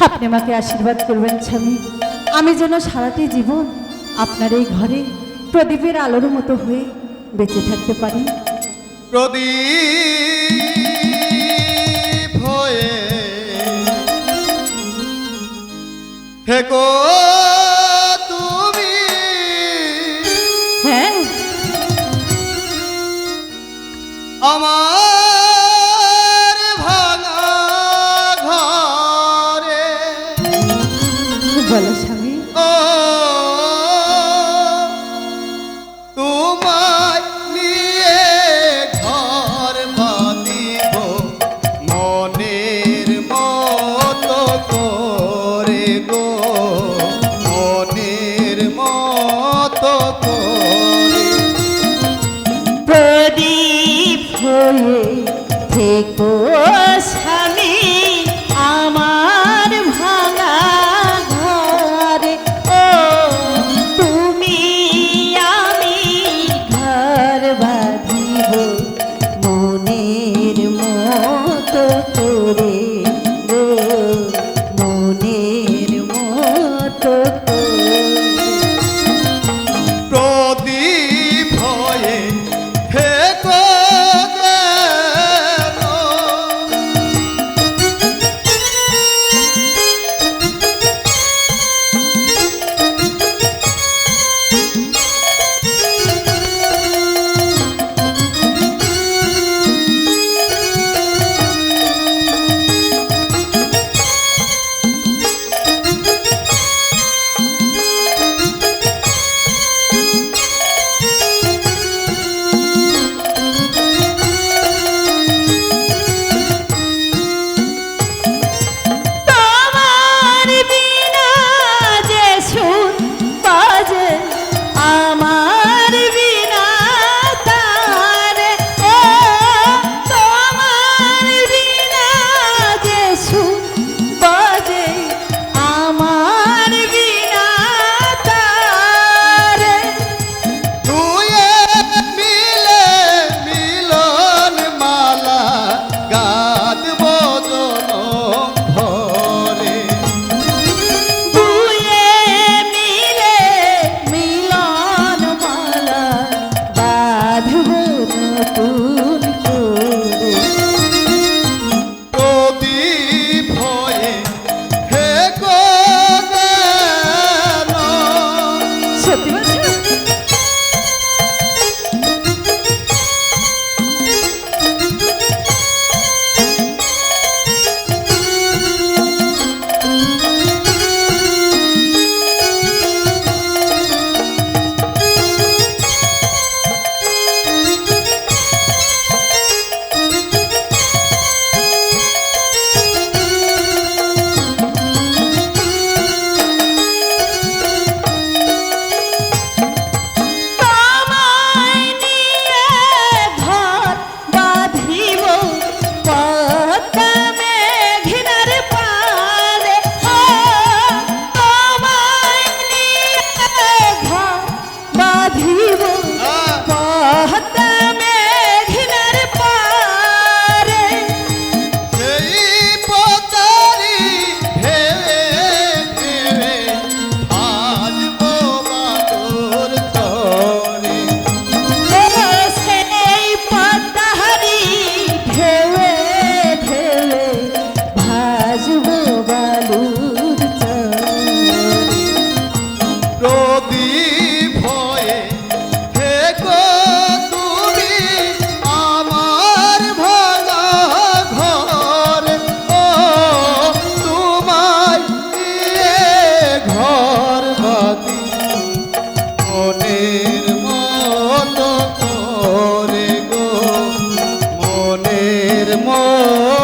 আপনি আমাকে আশীর্বাদ করবেন স্বামী। আমি যেন সারাটি জীবন আপনার এই ঘরে প্রদীপের আলোর মতো হয়ে বেঁচে থাকতে পারি। প্রদীপ তুমি। হ্যাঁ। আমার থেকো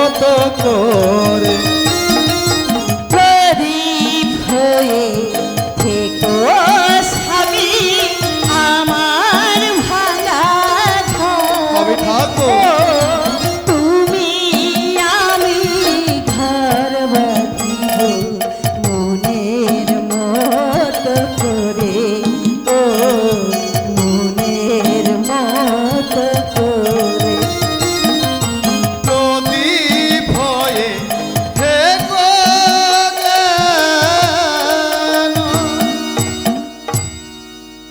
মতো করে।